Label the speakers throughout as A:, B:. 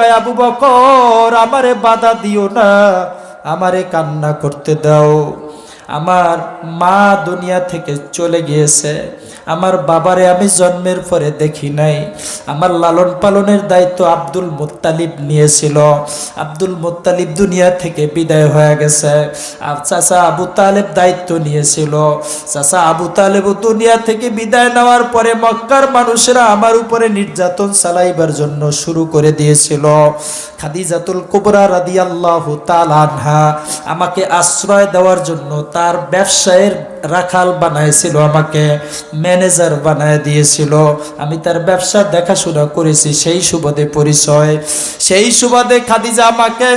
A: কয় আবু বকর আমারে বাধা দিও না আমারে কান্না করতে দাও। আমার মা দুনিয়া থেকে চলে গিয়েছে। আমার বাবারে আমি জন্মের পরে দেখি নাই। আমার লালন পালনের দায়িত্ব আব্দুল মোত্তালিব নিয়েছিল। আব্দুল মুত্তালিব দুনিয়া থেকে বিদায় হয়ে গেছে। আর চাচা আবু তালেব দায়িত্ব নিয়েছিল। চাচা আবু তালেব দুনিয়া থেকে বিদায় নেওয়ার পরে মক্কার মানুষেরা আমার উপরে নির্যাতন চালাইবার জন্য শুরু করে দিয়েছিল। খাদিজাতুল কুবরা রাদিয়াল্লাহু তাআলা আমাকে আশ্রয় দেওয়ার জন্য তার ব্যবসায়ের রাখাল বানাইছিল, আমাকে ম্যানেজার বানায় দিয়েছিল। আমি তার ব্যবসা দেখাশোনা করেছি, সেই সুবাদে পরিচয়। সেই সুবাদে খাদিজা আমাকে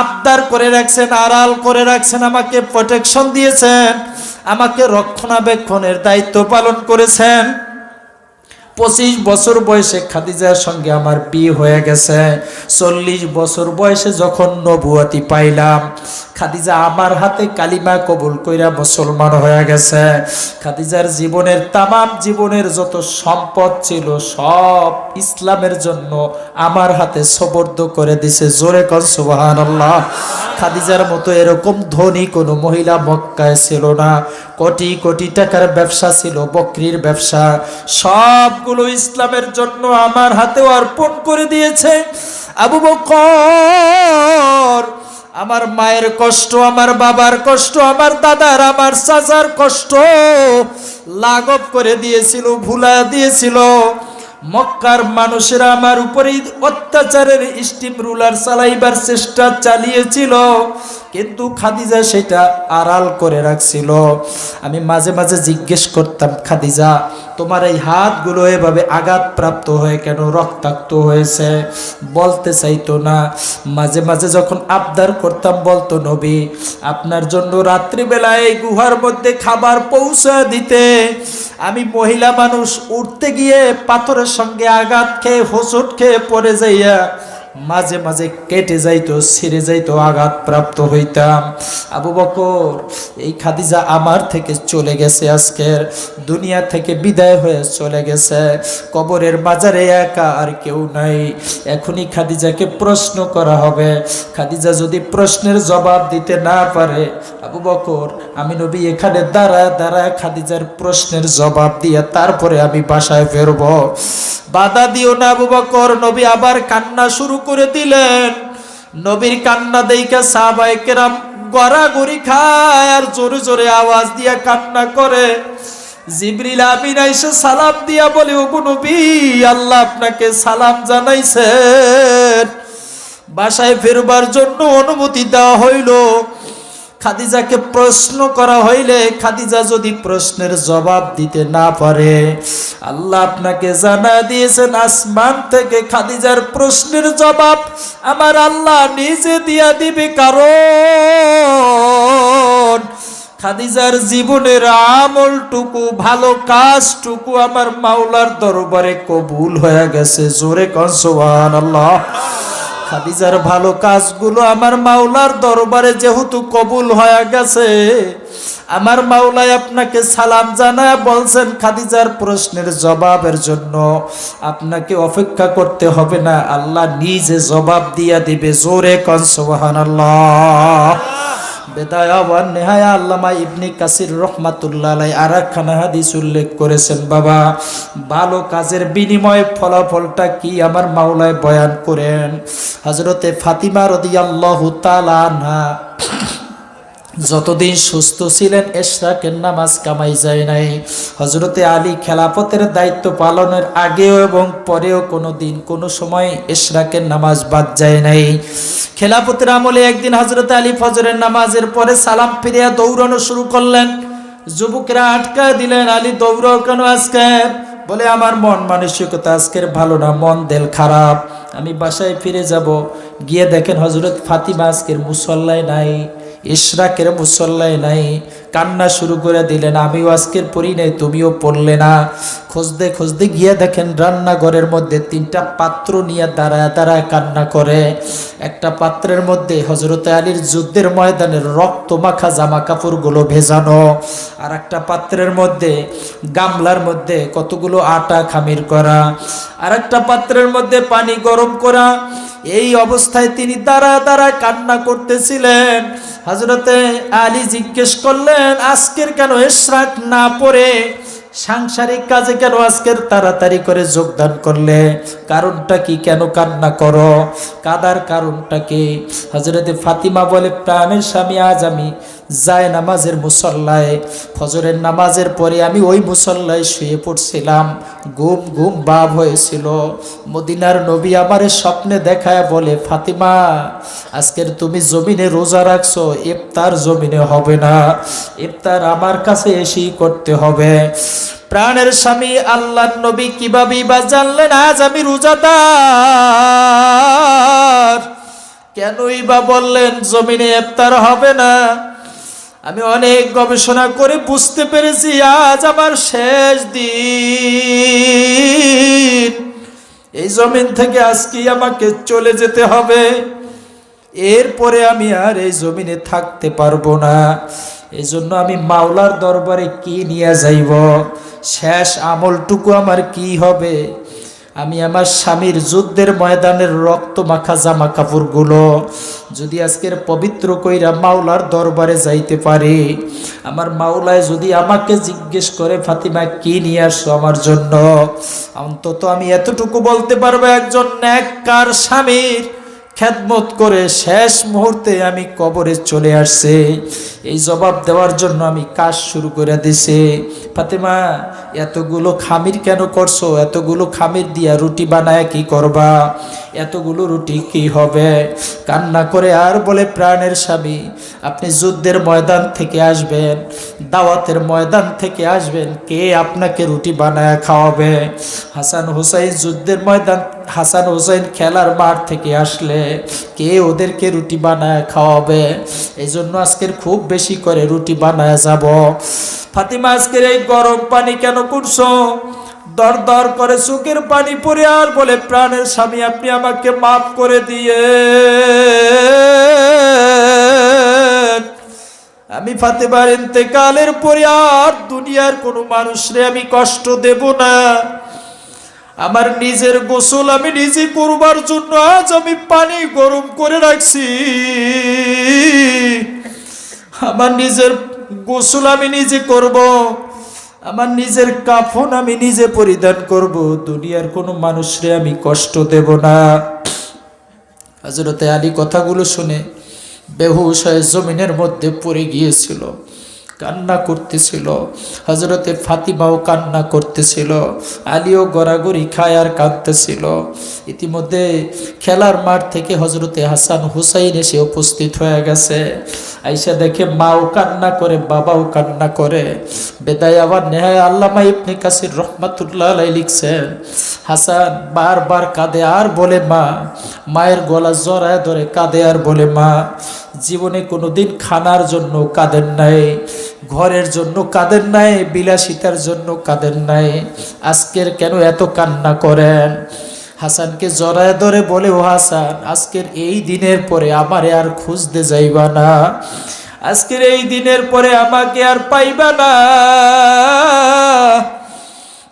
A: আবদার করে রাখছেন, আড়াল করে রাখছেন, আমাকে প্রোটেকশন দিয়েছেন, আমাকে রক্ষণাবেক্ষণের দায়িত্ব পালন করেছেন। পঁচিশ বছর বয়সে খাদিজার সঙ্গে আমার বিয়ে হয়ে গেছে। চল্লিশ বছর বয়সে যখন নবুয়াতি পাইলাম, খাদিজা আমার হাতে কালিমা কবুল কইরা মুসলমান হয়ে গেছে। খাদিজার জীবনের তামাম জীবনের যত সম্পদ ছিল, সব ইসলামের জন্য আমার হাতে সবর্দ করে দিছে। জোরে কর আল্লাহ খাদিজার মতো এরকম ধনী কোনো মহিলা মক্কায় ছিল না। কোটি কোটি টাকার ব্যবসা ছিল, বকরির ব্যবসা। সবগুলো ইসলামের জন্য আমার হাতে অর্পণ করে দিয়েছে। আবু বকর, আমার মায়ের কষ্ট, আমার বাবার কষ্ট, আমার দাদার, আমার চাচার কষ্ট, লাঘব করে দিয়েছিল ভুলা দিয়েছিল। মক্কার মানুষেরা আমার উপরে অত্যাচারের স্টিম রুলার চালাইবার চেষ্টা চালিয়েছিল। কিন্তু খাদিজা সেটা আড়াল করে রাখছিল। আমি মাঝে মাঝে জিজ্ঞেস করতাম, খাদিজা, তোমার এই হাতগুলো এভাবে আঘাতপ্রাপ্ত হয়ে কেন রক্তাক্ত হয়েছে? বলতে চাইতো না। মাঝে মাঝে যখন আবদার করতাম, বলতো, নবী, আপনার জন্য রাত্রিবেলায় এই গুহার মধ্যে খাবার পৌঁছা দিতে। আমি মহিলা মানুষ, উঠতে গিয়ে পাথরের সঙ্গে আঘাত খেয়ে হোঁচট খেয়ে পড়ে যাইয়া মাঝে মাঝে কেটে যাইতো, ছিঁড়ে যাইতো আঘাত প্রাপ্ত হইতাম। আবু বকর, এই খাদিজা আমার থেকে চলে গেছে আজকের। দুনিয়া থেকে বিদায় হয়ে চলে গেছে। কবরের মাজারে একা আর কেউ নাই। এখনই খাদিজাকে প্রশ্ন করা হবে। খাদিজা যদি প্রশ্নের জবাব দিতে না পারে, আবু বকর, আমি নবী এখানে দাঁড়ায় দাঁড়ায় খাদিজার প্রশ্নের জবাব দিয়ে তারপরে আমি বাসায় ফেরবো। বাধা দিও না আবু বকর, নবী আবার কান্না শুরু করে দিলেন। নবীর কান্না দেইকা সাহাবায়ে কেরাম গড়াগড়ি খায় আর জোরে জোরে আওয়াজ দিয়া কান্না করে। জিবরিল আমিন আইসে সালাম দিয়া বলে, ওগো নবী, আল্লাহ আপনাকে সালাম জানাইছেন। বাসায় ফেরবার জন্য অনুমতি দেওয়া হইল। খাদিজাকে প্রশ্ন করা হইলে খাদিজা যদি প্রশ্নের জবাব দিতে না পারে, আল্লাহ আপনাকে জানা দিয়েছেন, আসমান থেকে খাদিজার প্রশ্নের জবাব আমার আল্লাহ নিজে দিয়া দিবে। কারণ খাদিজার জীবনের আমলটুকু, ভালো কাজটুকু আমার মাওলার দরবারে কবুল হয়ে গেছে। জোরে কনসোয়ান আল্লাহ খাদিজার ভালো কাজগুলো আমার মাওলার দরবারে যেহেতু কবুল হয়ে গেছে, আমার মাওলায় আপনাকে সালাম জানা বলছেন খাদিজার প্রশ্নের জবাবের জন্য। আপনাকে অপেক্ষা করতে হবে না, আল্লাহ নিজে জবাব দিয়া দিবে। জোরে কনসোহান আল্লাহ বেদায়া ওয়ান নেহায়া আল্লামা ইবনি কাসির রহমাতুল্লাহ আর একখানা হাদিস উল্লেখ করেছেন, বাবা, ভালো কাজের বিনিময়ে ফলাফলটা কি আমার মাওলায় বয়ান করেন? হজরতে ফাতিমা রদিয়াল্লাহু তাআলা আনহা যতদিন সুস্থ ছিলেন, এশরাকের নামাজ কামাই যায় নাই। হজরতে আলী খেলাফতের দায়িত্ব পালনের আগেও এবং পরেও কোনো দিন কোনো সময় এশরাকের নামাজ বাদ যায় নাই। খেলাফতের আমলে একদিন হজরতে আলী ফজরের নামাজের পরে সালাম ফিরিয়া দৌড়ানো শুরু করলেন। যুবকেরা আটকা দিলেন, আলী, দৌড়াও কেন আজকে? বলে, আমার মন মানসিকতা আজকের ভালো না, মন দেল খারাপ। আমি বাসায় ফিরে যাব। গিয়ে দেখেন হজরত ফাতিমা আজকের মুসল্লায় নাই। ইশরাকের মুসল্লাই নাই। কান্না শুরু করে দিলেন আমিও আজকের পড়ি নাই তুমিও পড়লে না। খুঁজতে খুঁজতে গিয়ে দেখেন, রান্নাঘরের মধ্যে তিনটা পাত্র নিয়ে দাঁড়ায় দাঁড়ায় কান্না করে। একটা পাত্রের মধ্যে হজরত আলীর যুদ্ধের ময়দানের রক্ত মাখা জামা কাপড়গুলো ভেজানো, আর একটা পাত্রের মধ্যে গামলার মধ্যে কতগুলো আটা খামির করা, আর একটা পাত্রের মধ্যে পানি গরম করা। এই অবস্থায় তিনি দাঁড়া দাঁড়া কান্না করতেছিলেন। হজরতে আলী জিজ্ঞেস করলেন আজকের কেন এশরাক না পড়ে? সাংসারিক কাজে কেন আজকের তাড়াতাড়ি করে যোগদান করলে? কারণটা কি? কেন কান্না করো? কাদার কারণটা কি? হজরতে ফাতিমা বলে, প্রাণের স্বামী আজ আমি যায় নামাজের মুসল্লায়। ফজরের নামাজের পরে আমি ওই মুসল্লায় শুয়ে পড়ছিলাম। ঘুম ঘুম ভাব হয়েছিল। মদিনার নবী আমার স্বপ্নে দেখায় বলে, ফাতিমা, আজকের তুমি জমিনে রোজা রাখছো, ইফতার জমিনে হবে না। ইফতার আমার কাছে এসেই করতে হবে। প্রাণের স্বামী আল্লাহ নবী কীভাবে বা জানলেন আজ আমি রোজাদার? কেনই বা বললেন, জমিনে ইফতার হবে না। আমি অনেক গবেষণা করে বুঝতে পেরেছি, আজ আমার শেষ দিন। এই জমিন থেকে আজকে আমাকে চলে যেতে হবে। এরপরে আমি আর এই জমিনে থাকতে পারব না। এই জন্য আমি মাওলার দরবারে কি নিয়ে যাইব? শেষ আমলটুকু আমার কি হবে? আমি আমার স্বামীর যুদ্ধের ময়দানের রক্ত মাখা জামা কাপড়গুলো যদি আজকের পবিত্র কইরা মাওলার দরবারে যাইতে পারি, আমার মাওলায় যদি আমাকে জিজ্ঞেস করে, ফাতিমা, কি নিয়ে আসো আমার জন্য? অন্তত আমি এতটুকু বলতে পারব একজন ন্যাক্কার স্বামীর। খেদমত করে শেষ মুহূর্তে আমি কবরে চলে আসছে। এই জবাব দেওয়ার জন্য আমি কাজ শুরু করে দিছে। ফাতেমা, এতগুলো খামির কেন করছ? এতগুলো খামির দিয়া রুটি বানায় কি করবা? এতগুলো রুটি কি হবে? কান্না করে আর বলে প্রাণের স্বামী, আপনি যুদ্ধের ময়দান থেকে আসবেন, দাওয়াতের ময়দান থেকে আসবেন, কে আপনাকে রুটি বানায় খাওয়াবে? হাসান হুসাইন যুদ্ধের ময়দান হাসান হুসাইন খেলার মাঠ থেকে আসলে কে ওদেরকে রুটি বানায় খাওয়াবে? এই জন্য আজকের খুব বেশি করে রুটি বানায় যাব। ফাতিমা, আজকের এই গরম পানি কেন করছ দর দর করে চোখের পানি পরে আর বলে, প্রাণের স্বামী, আপনি আমাকে মাফ করে দিয়ে আমি ফাতেমার ইন্তেকালের পরে আর দুনিয়ার কোনো মানুষরে আমি কষ্ট দেব না। আমার নিজের গোসল আমি নিজে করবার জন্য আজ আমি পানি গরম করে রাখছি। আমার নিজের গোসল আমি নিজে করব, আমার নিজের কাফন আমি নিজে পরিধান করব, দুনিয়ার কোনো মানুষরে আমি কষ্ট দেব না। হাজরতে আলী কথাগুলো শুনে বেহুশ হয়ে জমিনের মধ্যে পড়ে গিয়েছিল। কান্না করতেছিল। হজরতে ফাতিমাও কান্না করতেছিল। আলীও গড়াগড়ি খায় আর কাঁদতেছিল। ইতিমধ্যে খেলার মাঠ থেকে হজরতে হাসান হুসাইন এসে উপস্থিত হয়ে গেছে। আইসা দেখে মাও কান্না করে, বাবাও কান্না করে। বেদায় আবার নেহায় আল্লামা ইবনে কাসির রহমাতুল্লাহ আলাই লিখছেন, হাসান বারবার কাঁদে আর বলে মা। মায়ের গলা জড়ায় ধরে কাঁদে আর বলে মা। জীবনে কোনোদিন খানার জন্য কাঁদেন নাই, ঘরের জন্য কাঁদেন নাই, বিলাসিতার জন্য কাঁদেন নাই। আজকের কেন এত কান্না করেন? হাসানকে জড়ায় ধরে বলে, ও হাসান, আজকের এই দিনের পরে আমারে আর খুঁজতে যাইবা না। আজকের এই দিনের পরে আমাকে আর পাইবা না।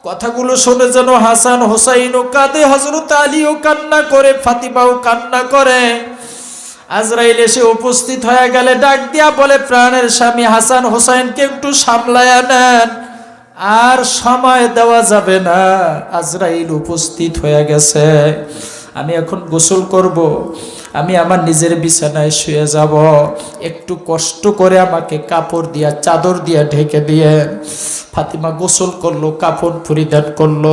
A: কথাগুলো শুনে যেন হাসান হোসাইনও কাঁদে হজরত আলীও কান্না করে, ফাতিমাও কান্না করে। আজরাইল এসে উপস্থিত হয়ে গেলে ডাক দিয়া বলে, প্রাণের স্বামী হাসান হোসাইনকে একটু সামলায় নেন, আর সময় দেওয়া যাবে না। আজরাইল উপস্থিত হয়ে গেছে। আমি এখন গোসল করব। আমি আমার নিজের বিছানায় শুয়ে যাব। একটু কষ্ট করে আমাকে কাপড় দিয়া, চাদর দিয়া ঢেকে দিয়ে ফাতিমা গোসল করল কাপড় পরিধান করল।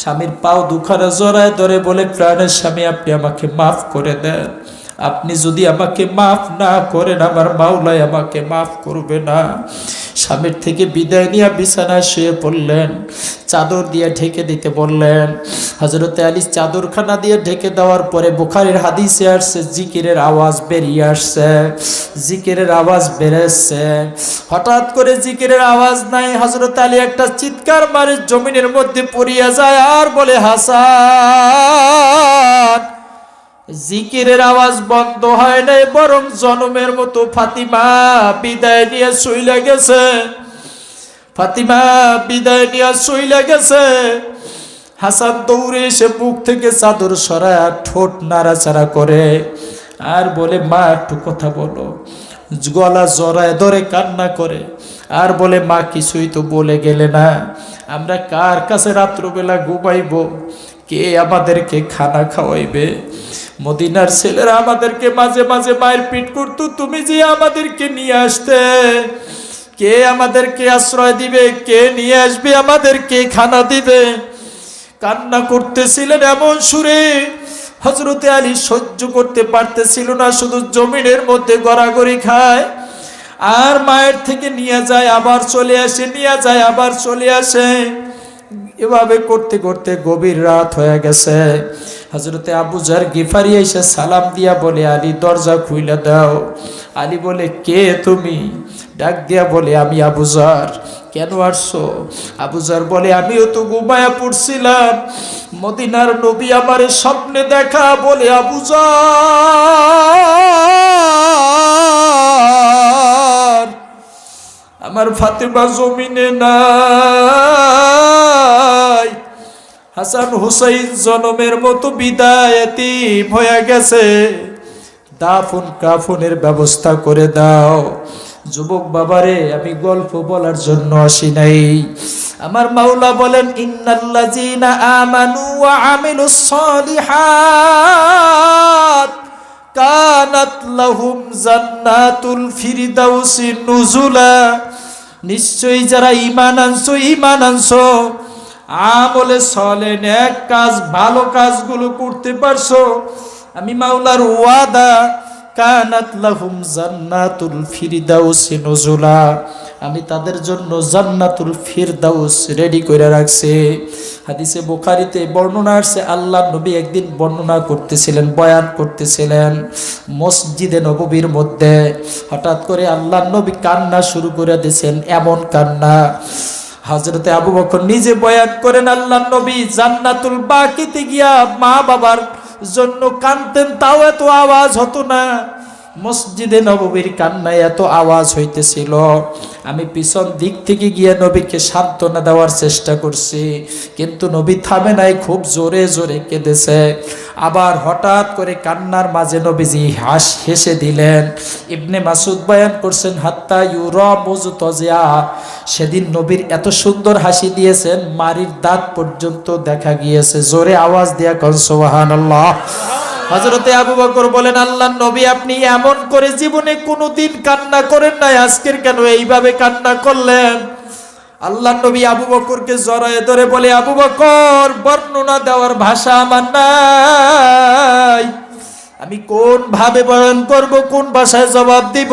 A: স্বামীর পাও দুখানা জড়ায় ধরে বলে, প্রাণের স্বামী, আপনি আমাকে মাফ করে দেন। আপনি যদি আমাকে মাফ না করেন, আমার মাওলাই আমাকে মাফ করবে না। স্বামীর থেকে বিদায় নিয়ে বিছানায় শুয়ে পড়লেন, চাদর দিয়ে ঢেকে দিতে বললেন হজরতে আলী চাদরখানা দিয়ে ঢেকে দেওয়ার পরে বুখারের হাদিসে আসছে, জিকিরের আওয়াজ বেরিয়ে আসছে, জিকিরের আওয়াজ বেড়েছে। হঠাৎ করে জিকিরের আওয়াজ নাই হজরত আলী একটা চিৎকার মারে জমিনের মধ্যে পড়িয়া যায় আর বলে, হাসান জিকিরের আওয়াজ বন্ধ হয় নাই, বরং জনমের মতো ফাতিমা বিদায় নিয়ে শুইলে গেছে। ফাতিমা বিদায় নিয়ে শুইলে গেছে। হাসান দৌড়ে এসে বুক থেকে চাদর সরা ঠোঁট নাড়াচাড়া করে আর বলে, মা, একটু কথা বলো। গলা জড়ায় ধরে কান্না করে আর বলে, মা, কিছুই তো বলে গেলে না। আমরা কার কাছে রাত্রবেলা ঘুমাইব? কে আমাদেরকে খানা খাওয়াইবে? মদিনার ছেলেরা আমাদেরকে মাঝে মাঝে মায়ের পিট করতো, তুমি যে আমাদেরকে নিয়ে আসতে, কে আমাদেরকে আশ্রয় দিবে, কে নিয়ে আসবে, আমাদেরকে খানা দিবে। কান্না করতেছিলেন এমন সুরে হজরতে আলী সহ্য করতে পারতেছিল না, শুধু জমিনের মধ্যে গড়াগড়ি খায়। আর মায়ের থেকে নিয়ে যায়, আবার চলে আসে, নিয়ে যায়, আবার চলে আসে। এভাবে করতে করতে গভীর রাত হয়ে গেছে। হজরতে আবু জার গিফারি এসে সালাম দিয়া বলে, আলী, দরজা খুইলে দাও। আলী বলে, কে তুমি? ডাক দিয়া বলে, আমি আবুজার কেন আসছো? আবুজার বলে, আমিও তো ঘুমায়া পড়ছিলাম মদিনার নবী আমার স্বপ্নে দেখা বলে আবুজার আমার ফাতেমা জমিনে নাই। হাসান হুসাইন জনমের মতো বিদায় এতিম হয়ে গেছে। দাফন কাফনের ব্যবস্থা করে দাও। যুবক বাবারে, আমি গল্প বলার জন্য আসি নাই। আমার মাওলা বলেন, ইন্নাল্লাযীনা আমানু ওয়া আমিলুস সালিহাত কানাত লাহুম জান্নাতুল ফিরদাউসি নুজুলা। নিশ্চয়ই যারা ইমান আনছো ইমান আনছো। আমলে সলে এক কাজ, ভালো কাজগুলো করতে পারছ। আমি মাওলার ওয়াদা, কানাত জান্নাতুল ফিরদাউসি নুজুলা। আমি তাদের জন্য জান্নাতুল ফিরদাউস রেডি করে রাখছি। হাদিসে বোখারিতে বর্ণনা আসছে, আল্লাহ নবী একদিন বর্ণনা করতেছিলেন, বয়ান করতেছিলেন মসজিদে নববীর মধ্যে। হঠাৎ করে আল্লাহ নবী কান্না শুরু করে দিয়েছেন, এমন কান্না। হজরতে আবু বকর নিজে বয়ান করেন, আল্লাহ নবী জান্নাতুল বাকিতে গিয়া মা বাবার জন্য কানতেন তাও এত আওয়াজ হতো না। মসজিদে নববীর কান্নায় এত আওয়াজ হইতেছিল। আমি পিছন দিক থেকে গিয়ে নবীকে সান্ত্বনা দেওয়ার চেষ্টা করছি, কিন্তু নবী থামে নাই, খুব জোরে জোরে কেঁদেছে। আবার হঠাৎ করে কান্নার মাঝে নবীজি হাস হেসে দিলেন, ইবনে মাসুদ বয়ান করছেন, হাত্তা ইউর তজিয়া সেদিন নবীর এত সুন্দর হাসি দিয়েছেন, মারির দাঁত পর্যন্ত দেখা গিয়েছে। জোরে আওয়াজ দিয়া কন সোহান আল্লাহ হজরতে আবু বকর বলেন আল্লাহ নবী, আপনি এমন করে জীবনে কোনোদিন কান্না করেন নাই, আজকের কেন এইভাবে কান্না করলেন? আল্লাহ নবী আবু বকরকে জড়ায় ধরে বলে, আবু বকর, বর্ণনা দেওয়ার ভাষা আমার নাই। আমি কোন ভাবে বয়ান করব, কোন ভাষায় জবাব দিব?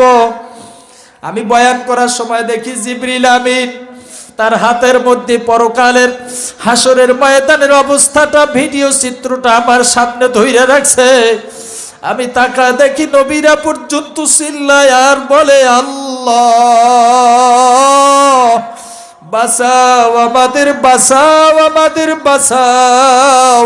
A: আমি বয়ান করার সময় দেখি জিবরিল আমিন তার হাতের মধ্যে পরকালের হাসরের ময়দানের অবস্থাটা, ভিডিও চিত্রটা আমার সামনে ধইরে রাখছে। আমি তাকা দেখি নবীরা পর্যন্ত চিল্লায় আর বলে, আল্লাহ বাসাও আমাদের বাসাও আমাদের, বাঁচাও।